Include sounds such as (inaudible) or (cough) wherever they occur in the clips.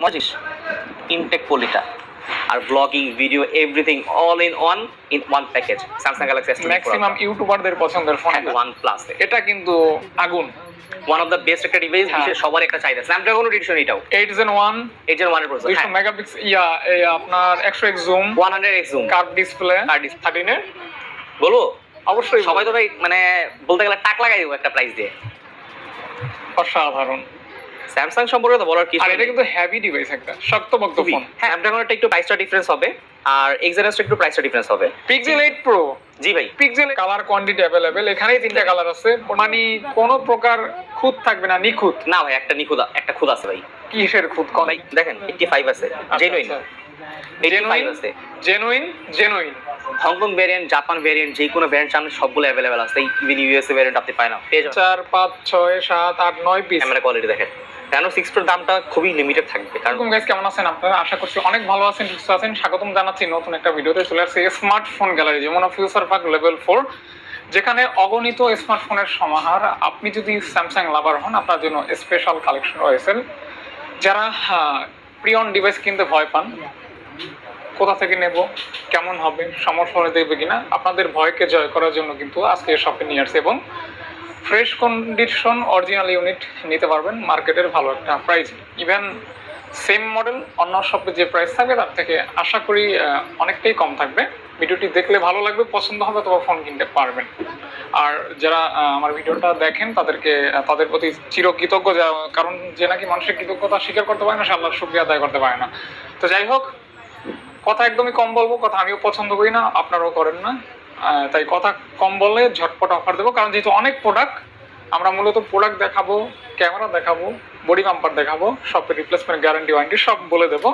মজিস ইনটেক পলিটা আর blogging video everything all in one in one package Samsung Galaxy S maximum ইউটিউবারদের পছন্দের phone one plus এটা কিন্তু আগুন। ওয়ান অফ দ্য বেস্ট একটা ডিভাইস হ্যাঁ। বিশেষ সবার একটা চাহিদা। স্ন্যাপড্রাগন এডিশন এটাও। Eight gen one eight gen ওয়ানের প্রসেসর দুইশো মেগাপিক্সেল ইয়া এই আপনার একশো এক zoom one hundred X zoom curve display display। থার্টিনের বলব অবশ্যই সবাই তো ভাই মানে বলতে গেলে টাক লাগাই দেবো একটা প্রাইস দিয়ে। অসাধারণ। স্যামসাং সম্পর্কে তো বলার কিছু আর এটা কিন্তু হেভি ডিভাইস একটা শক্তপোক্ত খুবই। ফোন হ্যাঁ স্ন্যাপড্রাগনেরটা একটু প্রাইসটা ডিফারেন্স হবে। আর এক্সারেসটা একটু প্রাইসটা ডিফারেন্স হবে। পিক্সেল এইট প্রো জি ভাই। পিক্সেল কালার কোয়ান্টিটি অ্যাভেলেবেল এখানেই তিনটা কালার আছে। মানে কোনো প্রকার খুঁত থাকবে না নিখুঁত। না ভাই একটা নিখুদ একটা খুদ আছে ভাই। কিসের খুঁত কম? ভাই দেখেন এইটটি ফাইভ আছে জেনুইন এইটটি ফাইভ আছে। Genuine genuine Hong Kong variant Japan variant যে কোনো ভ্যারিয়েন্ট সামনে সবগুলো অ্যাভেলেবেল আছে। ইভেন ইউএসএ ভ্যারিয়েন্ট আপনি পায় না পেয়ে যাবেন। চার পাঁচ ছয় সাত আট নয় পিস ক্যামেরা কোয়ালিটি দেখেন। কেন সিক্স প্রোর দামটা খুবই লিমিটেড থাকবে, কারণ গাইস, কেমন আছেন আপনারা? আশা করছি অনেক ভালো আছেন, সুস্থ আছেন। স্বাগতম জানাচ্ছি নতুন একটা ভিডিওতে চলে আসছে স্মার্টফোন গ্যালারি যেমন ফিউচার পার্ক লেভেল ফোর যেখানে অগণিত স্মার্টফোনের সমাহার। আপনি যদি স্যামসাং লাভার হন, আপনার জন্য স্পেশাল কালেকশন রয়েছে। যারা প্রিয়ন ডিভাইস কিনতে ভয় পান, কোথা থেকে নেব, কেমন হবে, সমস্যা হলে দেখবে কিনা, আপনাদের ভয়কে জয় করার জন্য কিন্তু আজকে শপে নিয়ে আসছে এবং ফ্রেশ কন্ডিশন অরিজিনাল ইউনিট নিতে পারবেন, মার্কেটের ভালো একটা প্রাইস ইভেন সেম মডেল অন্য শপে যে প্রাইস থাকবে তার থেকে আশা করি অনেকটাই কম থাকবে। ভিডিওটি দেখলে ভালো লাগবে, পছন্দ হবে তবে ফোন কিনতে পারবেন। আর যারা আমার ভিডিওটা দেখেন, তাদেরকে তাদের প্রতি চিরকৃতজ্ঞ, যা- কারণ যে নাকি মানুষের কৃতজ্ঞতা স্বীকার করতে পারে না, সে আল্লাহর শুক্রিয়া আদায় করতে পারে না। তো যাই হোক, কথা একদমই কম বলব, কথা আমিও পছন্দ করি না, আপনারাও করেন না। তাই কথা কম বলে ঝটপট অফার দেবো। কারণ যেহেতু অনেক প্রোডাক্ট আমরা মূলত প্রোডাক্ট দেখাবো ক্যামেরা দেখাবো বডি পাম্পার দেখাবো সবের রিপ্লেসমেন্ট গ্যারান্টি ওয়ারেন্টি সব বলে দেবো।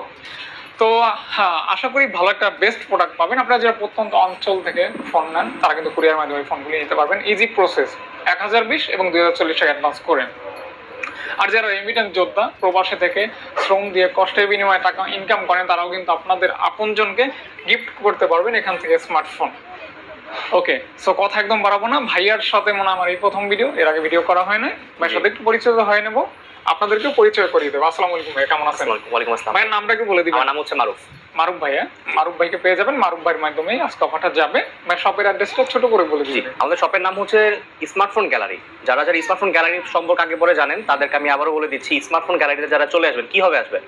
তো হ্যাঁ আশা করি ভালো একটা বেস্ট প্রোডাক্ট পাবেন। আপনারা যারা প্রত্যন্ত অঞ্চল থেকে ফোন নেন, তারা কিন্তু কুরিয়ার মাধ্যমে ফোনগুলি নিতে পারবেন। ইজি প্রসেস এক হাজার বিশ এবং দুই হাজার চল্লিশ টাকা অ্যাডভান্স করেন আর যারা রেমিটেন্স যোদ্ধা, প্রবাসে থেকে শ্রম দিয়ে কষ্টের বিনিময়ে টাকা ইনকাম করেন, তারাও কিন্তু আপনাদের আপনজনকে গিফট করতে পারবেন এখান থেকে স্মার্টফোন ওকে সো কথা একদম বাড়াবো না। ভাইয়ার সাথে মনে আমার এই প্রথম ভিডিও এর আগে ভিডিও করা হয় না ভাইয়ের সাথে একটু পরিচয় হয়ে নেব। আপনাদেরকেও পরিচয় করিয়ে দেবো। আসসালামু আলাইকুম ভাই কেমন আছেন? ওয়ালাইকুম আসসালাম। ভাইয়ের নামটা একটু বলে দিবেন। আমার নাম হচ্ছে মারুফ। মারুফ ভাইয়া। মারুফ ভাইকে পেয়ে যাবেন। মারুফ ভাইয়ের মাধ্যমে আজকে অফারটা যাবে। ভাই শপের অ্যাড্রেসটা ছোট করে বলে দিবেন। আমাদের শপের নাম হচ্ছে স্মার্টফোন গ্যালারি যারা যারা স্মার্টফোন গ্যালারি সম্পর্কে আগে পরে জানেন তাদেরকে আমি আবারও বলে দিচ্ছি স্মার্টফোন গ্যালারিতে যারা চলে আসবেন কি হবে আসবে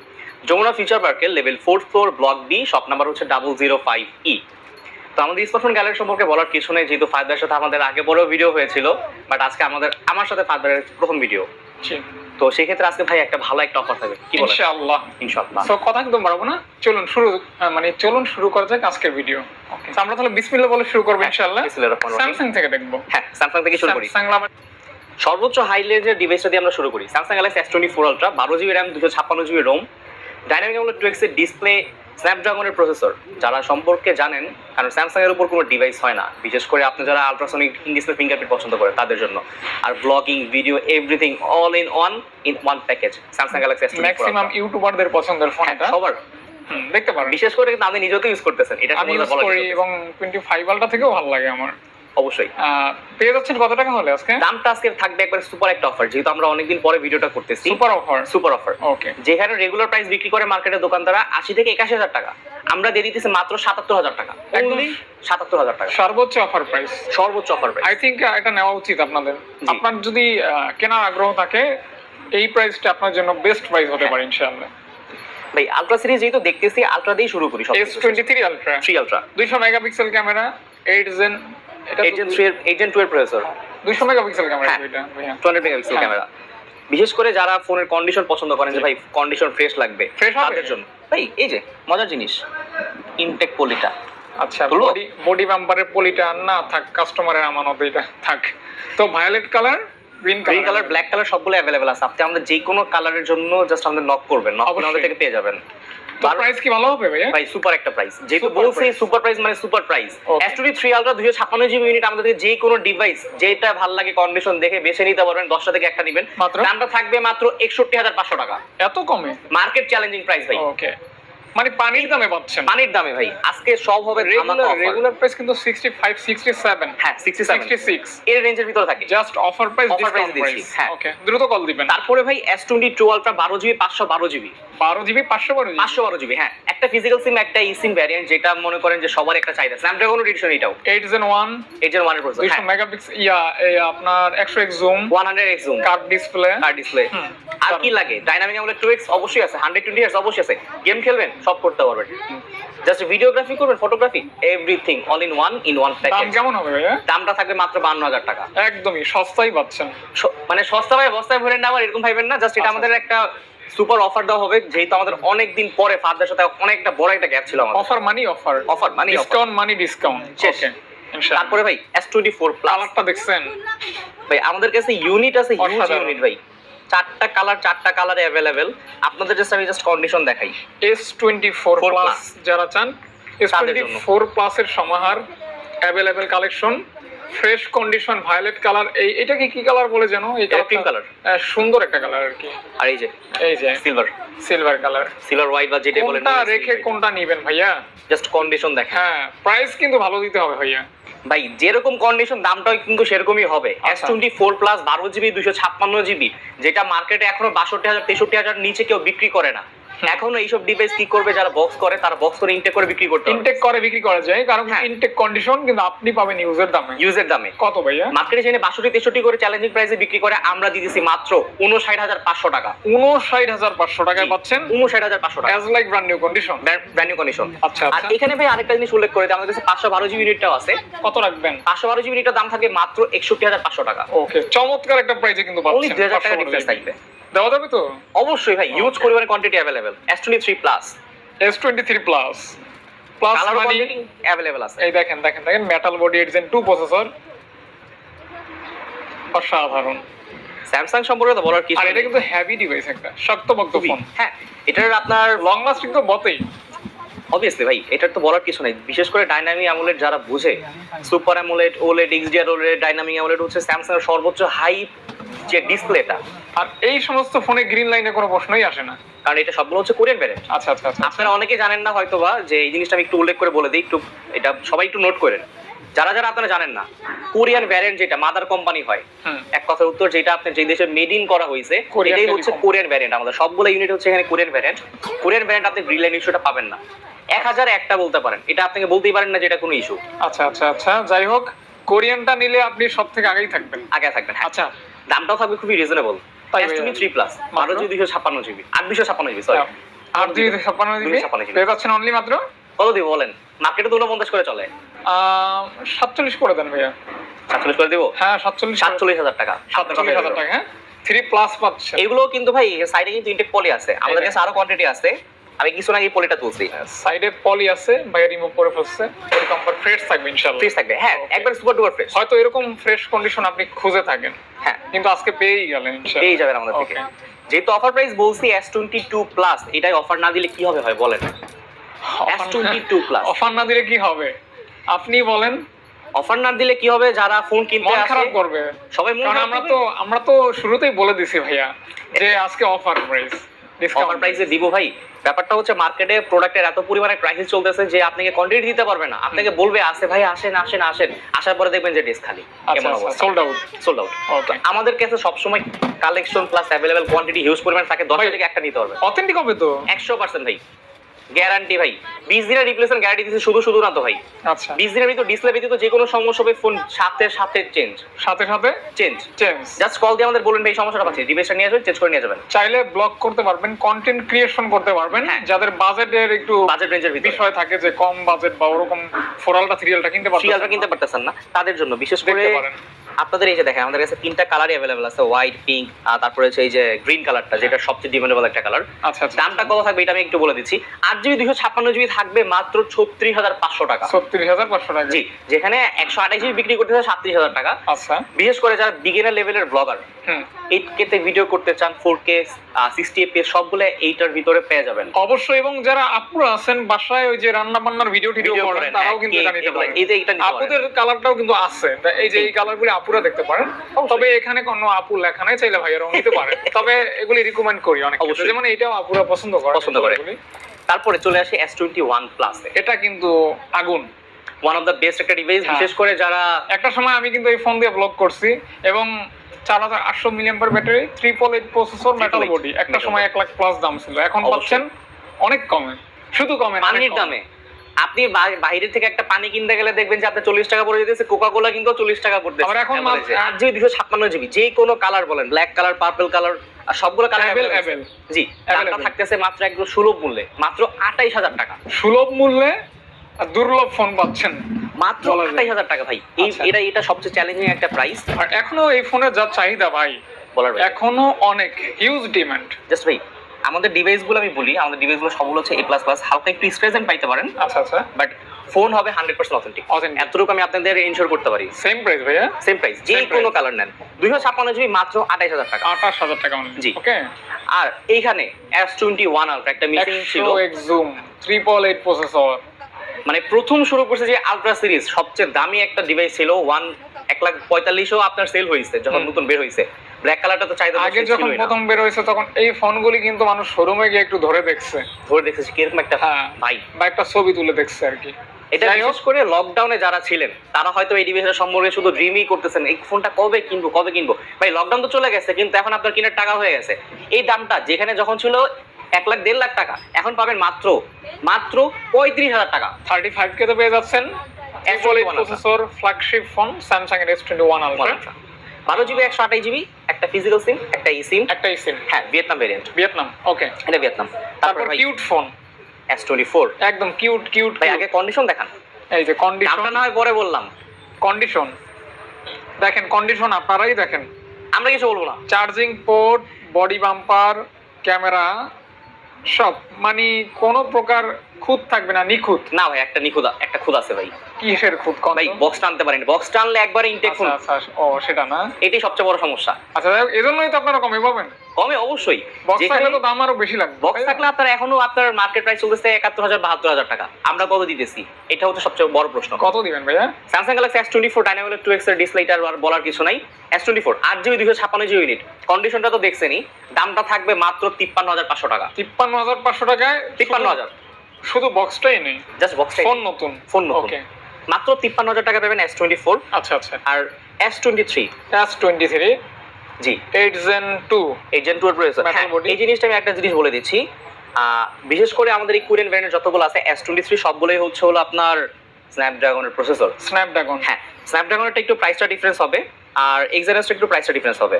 যমুনা ফিচার পার্কের level fourth floor block B shop number হচ্ছে ডাবল জিরো ফাইভ ই তো আমাদের স্মার্টফোন গ্যালারি সম্পর্কে বলার কিছু নেই যেহেতু ফাইদার সাথে আমাদের আগে পরেও ভিডিও হয়েছিল বাট আজকে আমাদের আমার সাথে ফাইদারের প্রথম ভিডিও তো সেই ক্ষেত্রে আজকে ভাই একটা ভালো একটা অফার থাকবে। কি বলেন? ইনশাআল্লাহ। ইনশাআল্লাহ। সো কথা একদম বাড়াবো না। চলুন শুরু মানে চলুন শুরু করা যাক আজকের ভিডিও ওকে আমরা তাহলে বিসমিল্লাহ বলে শুরু করব ইনশাআল্লাহ। বিসমিল্লাহির স্যামসাং থেকে দেখব। হ্যাঁ স্যামসাং থেকে শুরু করি। স্যামসাং লাভার সর্বোচ্চ হাই রেঞ্জের ডিভাইসটা দিয়ে আমরা শুরু করি Samsung Galaxy S twenty four ultra বারো জিবি র্যাম দুশো ছাপ্পান্ন জিবি রোম ডাইনামিক আমলের টু এক্সের ডিসপ্লে স্ন্যাপড্রাগনের প্রসেসর যারা সম্পর্কে জানেন কারণ স্যামসাং এর উপর কোনো ডিভাইস হয় না। বিশেষ করে আপনি যারা আলট্রাসনিক ডিসপ্লে ফিঙ্গারপ্রিন্ট পছন্দ করে তাদের জন্য। আর blogging video everything all in one in one package Samsung Galaxy S maximum ইউটিউবারদের পছন্দের ফোন এটা? সবার। দেখতে পারেন। বিশেষ করে কিন্তু আপনি নিজেও তো ইউজ করতেছেন এটা আমি ইউজ করি এবং টোয়েন্টি ফাইভ আলটা থেকেও ভালো লাগে আমার। অবশ্যই। পেয়ে যাচ্ছেন কত টাকা হলে আজকে? দামটা আজকে থাকবে একবার সুপার একটা অফার যেহেতু আমরা অনেকদিন পরে ভিডিওটা করতেছি। Super offer super offer okay যেখানে রেগুলার প্রাইস বিক্রি করে মার্কেটের দোকানদারা আশি থেকে একাশি হাজার টাকা। আমরা দিয়ে দিতেছি মাত্র সাতাত্তর হাজার টাকা। একদম। Only সাতাত্তর হাজার টাকা। সর্বোচ্চ অফার প্রাইস সর্বোচ্চ অফার প্রাইস আই থিঙ্ক এটা নেওয়া উচিত আপনাদের। আপনার যদি কেনার আগ্রহ থাকে এই প্রাইসটা আপনার জন্য বেস্ট প্রাইস হতে পারে ইনশাআল্লাহ। ভাই আলট্রা সিরিজ যেহেতু দেখতেছি আলট্রা দিয়ে শুরু করি twenty three ultra three ultra দুইশো megapixel camera eight gen agent three agent two এর প্রসেসর মেগাপিক্সেল ক্যামেরা। এটা টু হান্ড্রেড মেগাপিক্সেল। ক্যামেরা বিশেষ করে যারা ফোনের কন্ডিশন পছন্দ করেন যে ভাই কন্ডিশন ফ্রেশ লাগবে তাদের জন্য। ভাই এই যে মজার জিনিস ইনটেক পলিটা আচ্ছা বডি বডি বাম্পারের পলিটা না থাক কাস্টমারের আমানত এটা থাক। তো violet colour green green colour black colour সবগুলো অ্যাভেলেবেল আছে। আপনি আমাদের যে কোনো কালারের জন্য জাস্ট আমাদের নক করবেন। নক অবশ্যই। আমাদের থেকে পেয়ে যাবেন। প্রাইস কি ভালো হবে ভাইয়া? ভাই সুপার একটা প্রাইস যেহেতু সুপার প্রাইস মানে super price Okay. S twenty three ছাপ্পান্ন জিবি ইউনিট আমাদের যে কোনো ডিভাইস যেটা ভালো লাগে কন্ডিশন দেখে বেছে নিতে পারবেন দশটা থেকে একটা নেবেন। দামটা থাকবে মাত্র একষট্টি হাজার পাঁচশো টাকা। এত কমে? মার্কেট চ্যালেঞ্জিং প্রাইস ভাই। ওকে মানে পানির দামে পাচ্ছেন। পানির দামে ভাই আজকে সব হবে রেগুলার। রেগুলার প্রাইস কিন্তু 65 67 হ্যাঁ সিক্সটি সেভেন 66 এর রেঞ্জের ভিতরে থাকে। Just offer price price discount দিচ্ছি, হ্যাঁ। ওকে দ্রুত কল দিবেন। তারপরে ভাই এস টোয়েন্টি টু আলট্রা বারো জিবি পাঁচশো বারো জিবি 12 জিবি 500 বারো জিবি পাঁচশো বারো জিবি হ্যাঁ। একটা ফিজিক্যাল সিম একটা ই সিম ভ্যারিয়েন্ট যেটা মনে করেন যে সবার একটা চাহিদা। স্ন্যাপড্রাগন এডিশন এটাও। 8 জেন 1 এইট ওয়ানের প্রসেসর 200 হ্যাঁ। মেগাপিক্সেল ইয়া এই আপনার 100x zoom one hundred X zoom curve display আর ডিসপ্লে আর কি লাগে? ডাইনামিক টু এক্স অবশ্যই আছে হান্ড্রেড টোয়েন্টি ইয়ার্স অবশ্যই আছে। গেম খেলবেন সব করতে পারবেন। জাস্ট ভিডিওগ্রাফি করবেন photography everything all in one in one package দাম কেমন হবে ভাইয়া? দামটা থাকবে মাত্র বান্ন হাজার টাকা। একদমই সস্তাই পাচ্ছেন। মানে সস্তা ভাই বস্তায় ভরেন না আবার এরকম ভাইবেন না জাস্ট এটা আচ্ছা। আমাদের একটা সুপার অফার দেওয়া হবে যেহেতু আমাদের অনেক দিন পরে ফাদার সাথে অনেকটা বড় একটা গ্যাপ ছিল আমাদের। Offer money offer. money offer। Discount money discount শেষ। ওকে তারপরে ভাই এস টোয়েন্টি ফোর প্লাস কালারটা দেখছেন। ভাই আমাদের কাছে ইউনিট আছে হিউজ ইউনিট ভাই। চারটা কালার চারটা কালার অ্যাভেলেবেল আপনাদের জাস্ট আমি জাস্ট কন্ডিশন দেখাই। এস টোয়েন্টি ফোর প্লাস যারা চান এস তাদের টোয়েন্টি জন্য। ফোর প্লাসের সমাহার available collection fresh condition violet colour এই এটা কি কি কালার বলে জানো? এটা কালার সুন্দর একটা কালার আর কি। আর এই যে এই যে। Silver silver colour silver white বা যেটা বলেন কোনটা রেখে কোনটা নিবেন ভাইয়া? জাস্ট কন্ডিশন দেখেন। হ্যাঁ প্রাইস কিন্তু ভালো দিতে হবে ভাইয়া। ভাই যেরকম কন্ডিশন দামটাও কিন্তু সেরকমই হবে। এস। টোয়েন্টি ফোর প্লাস বারো জিবি দুশো ছাপ্পান্ন জিবি যেটা মার্কেটে এখনও বাষট্টি হাজার তেষট্টি হাজার নিচে কেউ বিক্রি করে না। এখনও এইসব ডিভাইস কি করবে? যারা বক্স করে তারা বক্স করে ইনটেক করে বিক্রি করতে ইনটেক করে বিক্রি করা যায় কারণ হ্যাঁ। ইনটেক কন্ডিশন কিন্তু আপনি পাবেন ইউজের দামে। ইউজের দামে। কত ভাইয়া? মার্কেটে জেনে বাষট্টি তেষট্টি করে চ্যালেঞ্জিং প্রাইসে বিক্রি করে আমরা দিচ্ছি মাত্র উনষাট হাজার পাঁচশো টাকা। উনষাট হাজার পাঁচশো টাকায় পাচ্ছেন? উনষাট হাজার পাঁচশো টাকা। As like brand new condition brand new condition আচ্ছা আর আচ্ছা। এখানে ভাই আরেকটা জিনিস উল্লেখ করে দিই, আমাদের কাছে পাঁচশো বারো জিবি ইউনিটটাও আছে। কত রাখবেন? পাঁচশো বারো জিবি ইউনিটের দাম থাকবে মাত্র একষট্টি হাজার পাঁচশো টাকা। ওকে চমৎকার একটা প্রাইসে কিন্তু পাচ্ছেন। দুই হাজার টাকা ডিফারেন্স থাকবে। দেওয়া যাবে তো? অবশ্যই ভাই ইউজ. পরিমাণে quantity available S twenty three plus S twenty three plus plus মানে অ্যাভেলেবেল আছে। এই দেখেন দেখেন দেখেন মেটাল বডি টু প্রসেসর অসাধারণ। স্যামসাং সম্পর্কে তো বলার কিছু আর এটা কিন্তু হেভি ডিভাইস একটা শক্তপোক্ত ফোন হ্যাঁ এটার আপনার লং লাস্টিং তো বটেই। অবভিয়াসলি ভাই এটার তো বলার কিছু নাই। বিশেষ করে ডাইনামিক অ্যামোলেড যারা বুঝে super AMOLED OLED XDR OLED dynamic AMOLED হচ্ছে স্যামসাং সর্বোচ্চ হাই যে ডিসপ্লেটা। আর এই সমস্ত ফোনে গ্রিন লাইনে কোনো প্রশ্নই আসে না। কারণ এটা সবগুলো হচ্ছে কোরিয়ান ভ্যারিয়েন্ট আচ্ছা আচ্ছা আচ্ছা। আপনারা অনেকে জানেন না হয়তোবা যে এই জিনিসটা আমি একটু উল্লেখ করে বলে দিই একটু এটা সবাই একটু নোট করেন। যারা যারা আপনারা জানেন না কোরিয়ান ভ্যারিয়েন্ট যেটা মাদার কোম্পানি হয় এক কথার উত্তর যেটা আপনি যে দেশে মেড ইন করা হয়েছে এটাই হচ্ছে কোরিয়ান ভ্যারিয়েন্ট আমাদের। সবগুলো ইউনিট হচ্ছে এখানে কোরিয়ান ভ্যারিয়েন্ট কোরিয়ান ভ্যারিয়েন্ট আপনি গ্রিন লাইন ইস্যুটা পাবেন না। এক হাজার একটা বলতে পারেন। এটা আপনাকে বলতেই পারেন না যেটা কোনো ইস্যু আচ্ছা আচ্ছা আচ্ছা। যাই হোক কোরিয়ানটা নিলে আপনি সব থেকে আগেই থাকবেন। আগে থাকবেন হ্যাঁ। আচ্ছা দামটাও থাকবে খুবই রিজনেবল তাই থ্রি প্লাস বারো জিবি দুশো ছাপ্পান্ন জিবি আট দুশো ছাপ্পান্ন জিবি সরি আর দুই ছাপ্পান্ন জিবি পেয়ে যাচ্ছেন অনলি মাত্র? কত দিব বলেন? মার্কেটে তো উনপঞ্চাশ করে চলে। সাতচল্লিশ করে দেন ভাইয়া। সাতচল্লিশ করে দিব? হ্যাঁ সাতচল্লিশ সাতচল্লিশ হাজার টাকা। সাতচল্লিশ হাজার টাকা হ্যাঁ? থ্রি প্লাস এগুলো কিন্তু ভাই সাইডে কিন্তু ইনটেক পলি আছে। আমাদের কাছে আরও কোয়ান্টিটি আছে। আমি কিছু এই পলিটা তুলছি। সাইডে পলি আছে ভাইয়া রিমুভ করে ফেলছে। ওই কম্পার ফ্রেশ থাকবে ইনশাআল্লাহ। ফ্রেশ থাকবে হ্যাঁ একবার সুপার ডুপার ফ্রেশ হয়তো এরকম ফ্রেশ কন্ডিশন আপনি খুঁজে থাকেন। হ্যাঁ। কিন্তু আজকে পেয়েই গেলেন ইনশাআল্লাহ। পেয়ে যাবেন আমাদের থেকে। যেহেতু অফার প্রাইস বলছি এস টোয়েন্টি টু প্লাস এটাই অফার না দিলে কি হবে ভাই বলেন। S twenty two plus offer না দিলে কি হবে? আপনি বলেন। অফার না দিলে কি হবে যারা ফোন কিনতে মন খারাপ করবে। সবাই মন খারাপ আমরা তো আমরা তো শুরুতেই বলে দিছি ভাইয়া যে আজকে অফার প্রাইস অফার প্রাইসে দিব ভাই। ব্যাপারটা হচ্ছে মার্কেটে প্রোডাক্টের এত পরিমাণে ক্রাইসিস চলতেছে যে আপনাকে কোয়ান্টিটি দিতে পারবে না? আপনাকে বলবে আসে ভাই আসেন আসেন আসেন। আসার পরে দেখবেন যে ডেস্ক খালি। Sold out sold out okay আমাদের কাছে সবসময় collection plus available quantity huge পরিমাণ থাকে দশ থেকে একটা নিতে হবে অথেন্টিক হবে তো? একশো পার্সেন্ট ভাই। গ্যারান্টি ভাই। বিশ দিনের রিপ্লেসমেন্ট গ্যারান্টি দিচ্ছে শুধু শুধু না তো ভাই। আচ্ছা। বিশ দিনের ভিতর ডিসপ্লে ব্যতীত যে কোনো সমস্যা হবে ফোন সাথে সাথে চেঞ্জ সাথে সাথে চেঞ্জ চেঞ্জ জাস্ট কল দিয়ে আমাদের বলুন ভাই সমস্যাটা পাচ্ছি। ডিভাইসটা নিয়ে আসবেন চেঞ্জ করে নিয়ে যাবেন। চাইলে ব্লগ করতে পারবেন কন্টেন্ট ক্রিয়েশন করতে পারবেন। হ্যাঁ। যাদের বাজেটের একটু বাজেট রেঞ্জের ভিতরে। বিষয় থাকে যে কম বাজেট বা ওরকম ফোরালটা সিরিয়ালটা কিনতে সিরিয়ালটা কিনতে পারতেছেন না। তাদের জন্য বিশেষ করে আপনাদের এই যে দেখেন আমাদের কাছে তিনটা কালারই অ্যাভেলেবল আছে হোয়াইট পিঙ্ক আর তারপরে হচ্ছে এই যে গ্রিন কালারটা যেটা সবচেয়ে ডিমান্ডেবল একটা কালার আচ্ছা আচ্ছা। দামটা কত থাকবে এটা আমি একটু বলে দিচ্ছি। আট জিবি দুশো ছাপ্পান্ন জিবি থাকবে মাত্র ছত্রিশ হাজার পাঁচশো টাকা। ছত্রিশ হাজার পাঁচশো টাকা। জি যেখানে একশো আঠাশ জিবি বিক্রি করতেছে সাতত্রিশ হাজার টাকা। আচ্ছা। বিশেষ করে যারা বিগিনার লেভেলের ব্লগার এইট কে তে ভিডিও করতে চান ফোর কে সিক্সটি এফ সবগুলো এইটার ভিতরে পেয়ে যাবেন। অবশ্যই এবং যারা আপুরা আছেন বাসায় ওই যে রান্না বান্নার ভিডিও টিডিও করেন তারাও কিন্তু এটা নিতে পারেন। এই যে এটা আপুদের কালারটাও কিন্তু আছে। এই যে এই কালারগুলি আপুরা দেখতে পারেন। তবে এখানে কোনো আপু লেখা নাই চাইলে ভাইয়ারাও নিতে পারে (laughs) তবে এগুলি রিকমেন্ড করি অনেক অবশ্যই। যেমন এইটাও আপুরা পছন্দ করে। পছন্দ করে। তারপরে চলে আসে এস টোয়েন্টি ওয়ান প্লাস এটা কিন্তু আগুন। ওয়ান অফ দ্য বেস্ট একটা ডিভাইস হ্যাঁ। বিশেষ করে যারা একটা সময় আমি কিন্তু এই ফোন দিয়ে ব্লগ করছি এবং চার হাজার আটশো milliampere battery triple eight processor metal 888 body একটা সময় এক লাখ প্লাস দাম ছিল। এখন। পাচ্ছেন অনেক কমে। শুধু কমে পানির দামে। আপনি বাইরে থেকে একটা পানি কিনতে গেলে দেখবেন যে আপনার চল্লিশ টাকা পড়ে যেতেছে কোকা কোলা কিন্তু চল্লিশ টাকা পড়তেছে। আবার এখন আট জিবি দুশো ছাপ্পান্ন জিবি যে কোনো কালার বলেন ব্ল্যাক কালার পার্পল কালার আর সবগুলো কালার। জি দামটা থাকতেছে মাত্র একদম সুলভ মূল্যে মাত্র আঠাইশ হাজার টাকা। সুলভ মূল্যে দুর্লভ ফোন পাচ্ছেন। মাত্র বলা আঠাইশ হাজার টাকা ভাই। এই আচ্ছা। এটা এটা সবচেয়ে চ্যালেঞ্জিং একটা প্রাইস আর এখনও এই ফোনের যা চাহিদা ভাই বলার এখনও অনেক হিউজ ডিমান্ড জাস্ট ভাই আমাদের ডিভাইসগুলো আমি বলি আমাদের ডিভাইসগুলো সবগুলো হচ্ছে এ প্লাস প্লাস হালকা একটু স্ট্রেজেন্ট পাইতে পারেন। আচ্ছা আচ্ছা। বাট ফোন হবে হান্ড্রেড পার্সেন্ট অথেন্টিক। এতটুকু আমি আপনাদের ইনশোর করতে পারি। সেম প্রাইস ভাইয়া? সেম প্রাইস যে কোনো কালার নেন। দুইশো ছাপ্পান্ন জিবি মাত্র আঠাইশ হাজার টাকা। আঠাশ হাজার টাকা জি। ওকে আর এইখানে এস টোয়েন্টি ওয়ান আলট্রা একটা মিসিং ছিল। জুম ট্রিপল এইট প্রসেসর মানে প্রথম শুরু করছে যে আলট্রা সিরিজ সবচেয়ে দামি একটা ডিভাইস ছিল ওয়ান এক লাখ পঁয়তাল্লিশও আপনার সেল হয়েছে যখন নতুন বের হয়েছে। ব্ল্যাক কালারটা তো চাহিদা আগে যখন প্রথম বের হয়েছে তখন এই ফোনগুলি কিন্তু মানুষ শোরুমে গিয়ে একটু ধরে দেখছে। ধরে কীরকম একটা হ্যাঁ। ভাই। বা একটা ছবি তুলে দেখছে আর কি। এটা বিশেষ করে লকডাউনে যারা ছিলেন তারা হয়তো এই ডিভাইসের সম্পর্কে শুধু ড্রিমই করতেছেন এই ফোনটা কবে কিনবো কবে কিনবো? ভাই লকডাউন তো চলে গেছে কিন্তু এখন আপনার কিনার টাকা হয়ে গেছে। এই দামটা যেখানে যখন ছিল এক লাখ দেড় লাখ টাকা এখন পাবেন মাত্র মাত্র পঁয়ত্রিশ হাজার টাকা। থার্টি ফাইভ কে তো পেয়ে যাচ্ছেন প্রসেসর ফ্ল্যাগশিপ ফোন স্যামসাং এর এস টোয়েন্টি ওয়ান আলট্রা বারো জিবি একশো আঠাশ জিবি একটা ফিজিক্যাল সিম একটা ই সিম একটাই সিম হ্যাঁ ভিয়েতনাম ভেরিয়েন্ট ভিয়েতনাম ওকে এটা ভিয়েতনাম তারপর cute phone S twenty four একদম কিউট কিউট ভাই আগে কন্ডিশন দেখান। এই যে কন্ডিশন না হয় পরে বললাম। কন্ডিশন দেখেন কন্ডিশন আপনারাই দেখেন। আমরা কিছু বলব না। Charging port body bumper camera সব মানে কোনো প্রকার খুদ থাকবে না নিখুঁত? না ভাই একটা নিখুদ একটা খুদ আছে ভাই। কিসের খুদ কোন ভাই বক্স টানতে পারেন বক্স টানলে একবারে ইনটেক ফোন আচ্ছা আচ্ছা। ও সেটা না? এটাই সবচেয়ে বড় সমস্যা। আচ্ছা এজন্যই তো আপনারা কমে পাবেন। কমে অবশ্যই। যেখানে তো দাম আরও বেশি লাগবে। বক্স থাকলে আপনার এখনও আপনার মার্কেট প্রাইস চলতেছে একাত্তর হাজার বাহাত্তর হাজার টাকা। আমরা কত দিতেছি? এটা হচ্ছে সবচেয়ে বড় প্রশ্ন। কত দিবেন ভাইয়া? Samsung Galaxy S twenty four dynamic two এক্সের ডিসপ্লে এটা আর বলার কিছু নাই। এস টোয়েন্টি ফোর আট জিবি দুশো ছাপ্পান্ন জিবি ইউনিট কন্ডিশনটা তো দেখছেনই। দামটা থাকবে মাত্র তিপ্পান্ন হাজার পাঁচশো টাকা। তিপ্পান্ন হাজার পাঁচশো টাকায় তিপ্পান্ন হাজার। শুধু বক্সটাই নেই। জাস্ট বক্স ফোন নতুন। ফোন নতুন। ওকে মাত্র তিপ্পান্ন হাজার টাকা পাবেন এস টোয়েন্টি ফোর আচ্ছা আচ্ছা। আর S twenty three S twenty three জি। এইট জেন টু Metal হ্যাঁ এই জিনিসটা আমি একটা জিনিস বলে দিচ্ছি। বিশেষ করে আমাদের এই কোরিয়ান ব্র্যান্ডের যতগুলো আছে এস টোয়েন্টি থ্রি সবগুলোই হচ্ছে হলো আপনার স্ন্যাপড্রাগনের প্রসেসর স্ন্যাপড্রাগন হ্যাঁ স্ন্যাপড্রাগনেরটা একটু প্রাইসটা ডিফারেন্স হবে আর এক্সারেসটা একটু প্রাইসটা ডিফারেন্স হবে।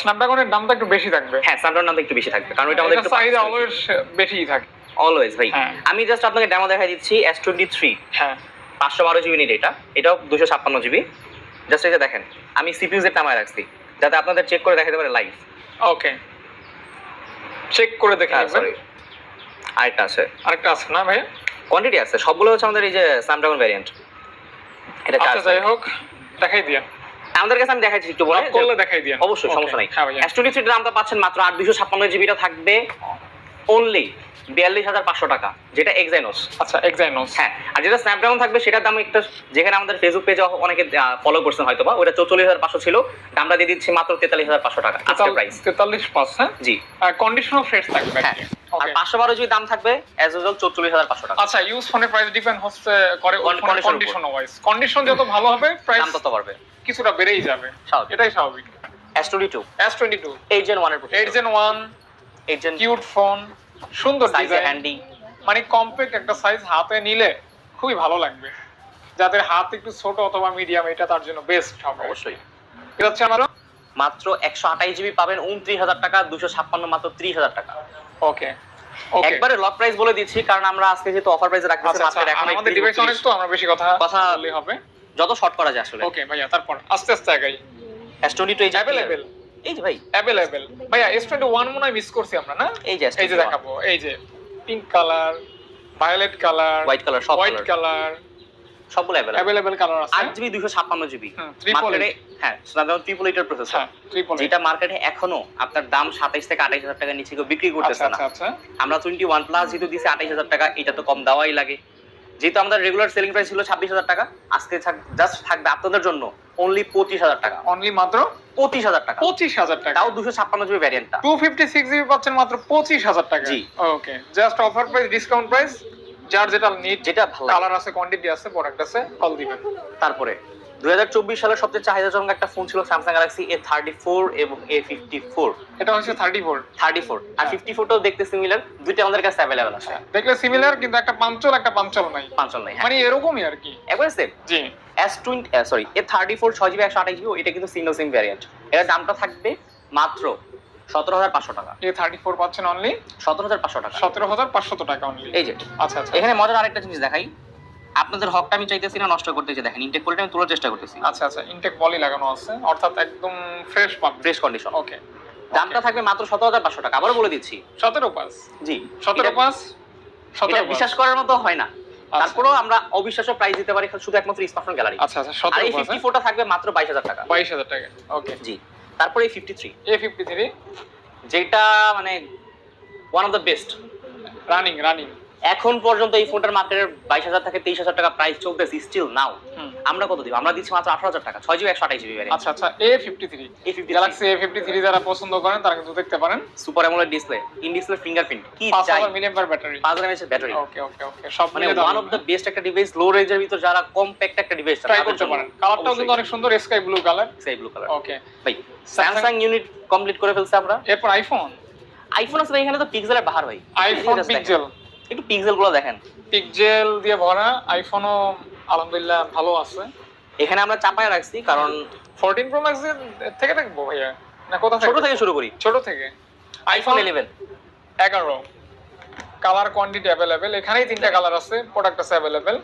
স্ন্যাপড্রাগনের দামটা একটু বেশি থাকবে। হ্যাঁ স্ন্যাপড্রাগন দামটা একটু বেশি থাকবে কারণ এটা আমাদের একটু চাহিদা অলওয়েজ বেশিই থাকে। অলওয়েজ ভাই। হ্যাঁ। আমি জাস্ট আপনাকে ডেমো দেখাই দিচ্ছি এস টোয়েন্টি থ্রি হ্যাঁ। পাঁচশো বারো জিবি নিট এটা। এটাও দুশো ছাপ্পান্ন জিবি জাস্ট এটা দেখেন আমি সিপিইউ জেড নামায় রাখছি। যাতে আপনাদের চেক করে দেখাতে পারে লাইভ ওকে চেক করে দেখা হ্যাঁ সরি আরেকটা আছে। আরেকটা আছে না ভাই কোয়ান্টিটি আছে। সবগুলো হচ্ছে আমাদের এই যে স্ন্যাপড্রাগন ভ্যারিয়েন্ট এটা আচ্ছা যাই হোক দেখাই দিয়া। আমাদের কাছে আমি দেখাচ্ছি একটু বলে করলে দেখাই দিয়া। অবশ্যই সমস্যা নাই। হ্যাঁ দাম দামটা পাচ্ছেন মাত্র আট দুশো ছাপ্পান্ন জিবিটা থাকবে। অনলি বিয়াল্লিশ হাজার পাঁচশো টাকা যেটা এক্সাইনোস আচ্ছা এক্সাইনোস হ্যাঁ আর যেটা স্ন্যাপড্রাগন থাকবে সেটার দাম একটা যেখানে আমাদের ফেসবুক পেজে অনেকে ফলো করছেন হয়তো বা ওটা চৌচল্লিশ হাজার পাঁচশো ছিল দামটা দিয়ে দিচ্ছি মাত্র তেতাল্লিশ হাজার পাঁচশো টাকা আজকের প্রাইস তেতাল্লিশ পাঁচ জি। কন্ডিশনাল ফ্রেশ থাকবে। হ্যাঁ আর পাঁচশো বারো যদি দাম থাকবে অ্যাজ ইউজুয়াল চৌচল্লিশ হাজার পাঁচশো টাকা। আচ্ছা ইউজ ফোনের প্রাইস ডিপেন্ড হচ্ছে করে কন্ডিশন ওয়াইজ কন্ডিশন যত ভালো হবে প্রাইস তত বাড়বে। কিছুটা বেড়েই যাবে। এটাই স্বাভাবিক। S22 S22 8 Gen 1 এর প্রসেসর এইট জেন ওয়ান এর কিউট ফোন সুন্দর ডিজাইন হ্যান্ডি মানে কম্প্যাক্ট একটা সাইজ হাতে নিলে খুবই ভালো লাগবে। যাদের হাত একটু ছোট অথবা মিডিয়াম এটা তার জন্য বেস্ট হবে। অবশ্যই। এটা হচ্ছে আমার মাত্র একশো আঠাশ জিবি পাবেন উনত্রিশ হাজার টাকা দুশো ছাপ্পান্ন মাত্র ত্রিশ হাজার টাকা। ওকে একবারে লক প্রাইস বলে দিচ্ছি কারণ আমরা আজকে যেহেতু অফার প্রাইসে রাখতেছি আচ্ছা, মাত্র আচ্ছা, এখন আমাদের ডিভাইস অনেক তো আমরা বেশি কথা কথা হবে। যত শর্ট করা যায় আসলে। ওকে ভাইয়া তারপর আস্তে আস্তে আগাই। S22 এই লেভেল এই যে ভাই অ্যাভেলেবেল ভাইয়া এস টোয়েন্টি ওয়ান মনে হয় মিস করছি আমরা না? এই যে এই যে দেখাবো এই যে pink colour violet colour white colour সব হোয়াইট কালার কালার সবগুলো অ্যাভেলেবল অ্যাভেলেবেল কালার আছে। আট জিবি দুশো ছাপ্পান্ন জিবি। মার্কেটে হ্যাঁ স্ন্যাপড্রাগন ট্রিপল এইটার প্রসেসর যেটা মার্কেটে এখনও আপনার দাম সাতাইশ থেকে আঠাইশ হাজার টাকা নিচে কেউ বিক্রি আচ্ছা করতেছে না। আচ্ছা আচ্ছা। আমরা টোয়েন্টি ওয়ান প্লাস যেহেতু দিছি আঠাইশ হাজার টাকা এটা তো কম দেওয়াই লাগে। যেহেতু আমাদের রেগুলার সেলিং প্রাইস ছিল ছাব্বিশ হাজার টাকা আজকে জাস্ট থাকবে আপনাদের জন্য অনলি পঁচিশ হাজার টাকা। অনলি মাত্র পঁচিশ হাজার টাকা। পঁচিশ হাজার টাকা। তাও দুশো ছাপ্পান্ন জিবি ভ্যারিয়েন্টটা টু। ফিফটি সিক্স জিবি পাচ্ছেন মাত্র পঁচিশ হাজার টাকা। জি। Okay just offer price discount price যার যেটা নিট যেটা ভালো কালার আছে কোয়ান্টিটি আছে প্রোডাক্ট আছে কল দিবেন। তারপরে দুই হাজার চব্বিশ সালের সবচেয়ে চাহিদাজনক একটা ফোন ছিল Samsung Galaxy A thirty four এবং এ ফিফটি ফোর এটা হচ্ছে থার্টি ফোর থার্টি ফোর আর হ্যাঁ। ফিফটি ফোরটাও দেখতে সিমিলার দুইটা আমাদের কাছে অ্যাভেলেবেল আছে। দেখলে সিমিলার কিন্তু একটা পাঞ্চল একটা পাঞ্চল নাই। পাঁচজন নেই হ্যাঁ। মানে এরকমই আর কি। একবারে same G. S twenty sorry A thirty four ছয় জিবি একশো আঠাশ জিবি এটা কিন্তু সিঙ্গেল সিম ভ্যারিয়েন্ট এটার দামটা থাকবে মাত্র সতেরো হাজার পাঁচশো টাকা। এ থার্টি ফোর পাচ্ছেন অনলি সতেরো হাজার পাঁচশো টাকা। সতেরো হাজার পাঁচশত টাকা অনলি এই যে। আচ্ছা আচ্ছা। এখানে মজার আরেকটা জিনিস দেখাই। আপনাদের হকটা আমি চাইতেছি না নষ্ট করতে দেখেন ইনটেক কোয়ালিটি আমি তোলার চেষ্টা করতেছি। আচ্ছা আচ্ছা ইনটেক বলি লাগানো আছে অর্থাৎ একদম ফ্রেশ পাবেন। ফ্রেশ কন্ডিশন ওকে দামটা থাকবে মাত্র সতেরো হাজার পাঁচশো টাকা আবারও বলে দিচ্ছি। সতেরো পাস জি সতেরো এটা সতেরো বিশ্বাস করার মতো হয় না। আচ্ছা। তারপরেও আমরা অবিশ্বাস্য প্রাইস দিতে পারি শুধু একমাত্র স্মার্টফোন গ্যালারি আচ্ছা আচ্ছা সতেরো এই ফিফটি ফোরটা থাকবে মাত্র বাইশ হাজার টাকা। বাইশ হাজার টাকা ওকে জি তারপরে এই fifty three A fifty three যেটা মানে one of the best running running এখন পর্যন্ত এই ফোনটার মার্কেটের বাইশ হাজার থেকে তেইশ হাজার টাকা প্রাইস চলতেছে স্টিল নাও আমরা কত দিব? আমরা দিচ্ছি মাত্র আঠারো হাজার টাকা। ছয় জিবি একশো আঠাশ জিবি আচ্ছা আচ্ছা এ ফিফটি থ্রি এই fifty Galaxy A fifty three যারা পছন্দ করেন তারা কিন্তু দেখতে পারেন। Super AMOLED display in display fingerprint কি পাঁচ চাই? হাজার মিলিয়ন ব্যাটারি পাঁচ হাজার mAh battery okay okay okay সব মানে ওয়ান অফ দ্য বেস্ট একটা ডিভাইস লো রেঞ্জের ভিতর যারা কম্প্যাক্ট একটা ডিভাইস ট্রাই করতে পারেন। কালারটাও কিন্তু অনেক সুন্দর স্কাই ব্লু কালার সেই ব্লু কালার ওকে ভাই স্যামসাং ইউনিট কমপ্লিট করে ফেলছে আমরা। এরপর আইফোন আইফোন আছে এখানে তো পিক্সেলের বাহার ভাই। আইফোন। পিকজেল একটু পিক্সেলগুলো দেখেন। পিকজেল দিয়ে ভরা আইফোনও আলহামদুলিল্লাহ ভালো আছে। এখানে আমরা চাপায় রাখছি কারণ ফোরটিন প্রো ম্যাক্স থেকে দেখব ভাইয়া? না কোথা থেকে ছোট থেকে? শুরু করি। ছোট থেকে। আইফোন ইলেভেন এগারো। কালার কোয়ান্টিটি অ্যাভেলেবেল এখানেই তিনটা কালার আছে প্রোডাক্ট আছে অ্যাভেলেবেল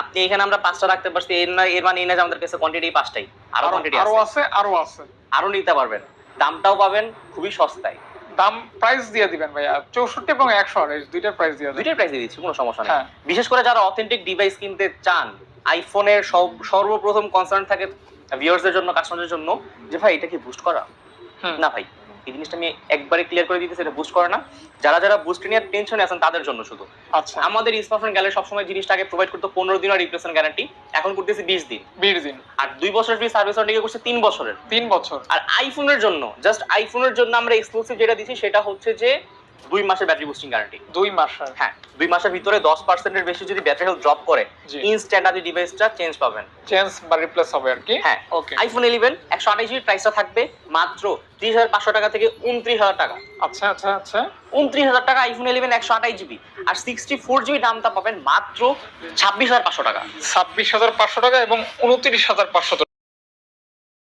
আপনি এখানে আমরা পাঁচটা রাখতে পারছি এর না এর মানে এই না যে আমাদের কাছে কোয়ান্টিটি পাঁচটাই। আরও কোয়ান্টিটি আরও আছে। আছে আরও আছে। আরও নিতে পারবেন। দামটাও পাবেন খুবই সস্তায়। দাম প্রাইস দিয়ে দিবেন ভাইয়া। চৌষট্টি এবং একশো আড়াইশ দুইটার প্রাইস দিয়ে দুইটাই প্রাইস দিয়ে দিচ্ছি কোনো সমস্যা নেই। হ্যাঁ। বিশেষ করে যারা অথেন্টিক ডিভাইস কিনতে চান আইফোনের সব সর্বপ্রথম কনসার্ন থাকে ভিউয়ার্সদের জন্য কাস্টমারদের জন্য যে ভাই এটা কি বুস্ট করা। না ভাই। এই জিনিসটা আমি একবারে ক্লিয়ার করে দিতেছি এটা বুস্ট করে না। যারা যারা বুস্ট নিয়ে টেনশনে আছেন তাদের জন্য শুধু। আচ্ছা। আমাদের স্মার্টফোন গ্যালারি সবসময় আগে প্রোভাইড করতো পনেরো দিন আর রিপ্লেসমেন্ট গ্যারান্টি এখন করতেছি বিশ দিন। বিশ দিন। আর দুই বছরের ফ্রি সার্ভিস ওয়ারেন্টি করছে তিন বছরের। তিন বছর। আর আইফোনের জন্য জাস্ট আইফোনের জন্য আমরা এক্সক্লুসিভ যেটা দিচ্ছি সেটা হচ্ছে যে দুই মাসের ব্যাটারি বুস্টিং গ্যারান্টি দুই মাসের? হ্যাঁ দুই মাসের ভিতরে দশ পার্সেন্টের বেশি যদি ব্যাটারি হেলথ ড্রপ করে। ইনস্ট্যান্ট আপনি ডিভাইসটা চেঞ্জ পাবেন। চেঞ্জ বা রিপ্লেস হবে আর কি? হ্যাঁ ওকে আইফোন ইলেভেন একশো আঠাশ জিবির প্রাইসটা থাকবে মাত্র ত্রিশ হাজার পাঁচশো টাকা থেকে উনত্রিশ হাজার টাকা। আচ্ছা আচ্ছা আচ্ছা। উনত্রিশ হাজার টাকা আইফোন ইলেভেন একশো আঠাশ জিবি আর সিক্সটি ফোর জিবি দামটা পাবেন মাত্র ছাব্বিশ হাজার পাঁচশো টাকা। ছাব্বিশ হাজার পাঁচশো টাকা এবং উনত্রিশ হাজার পাঁচশো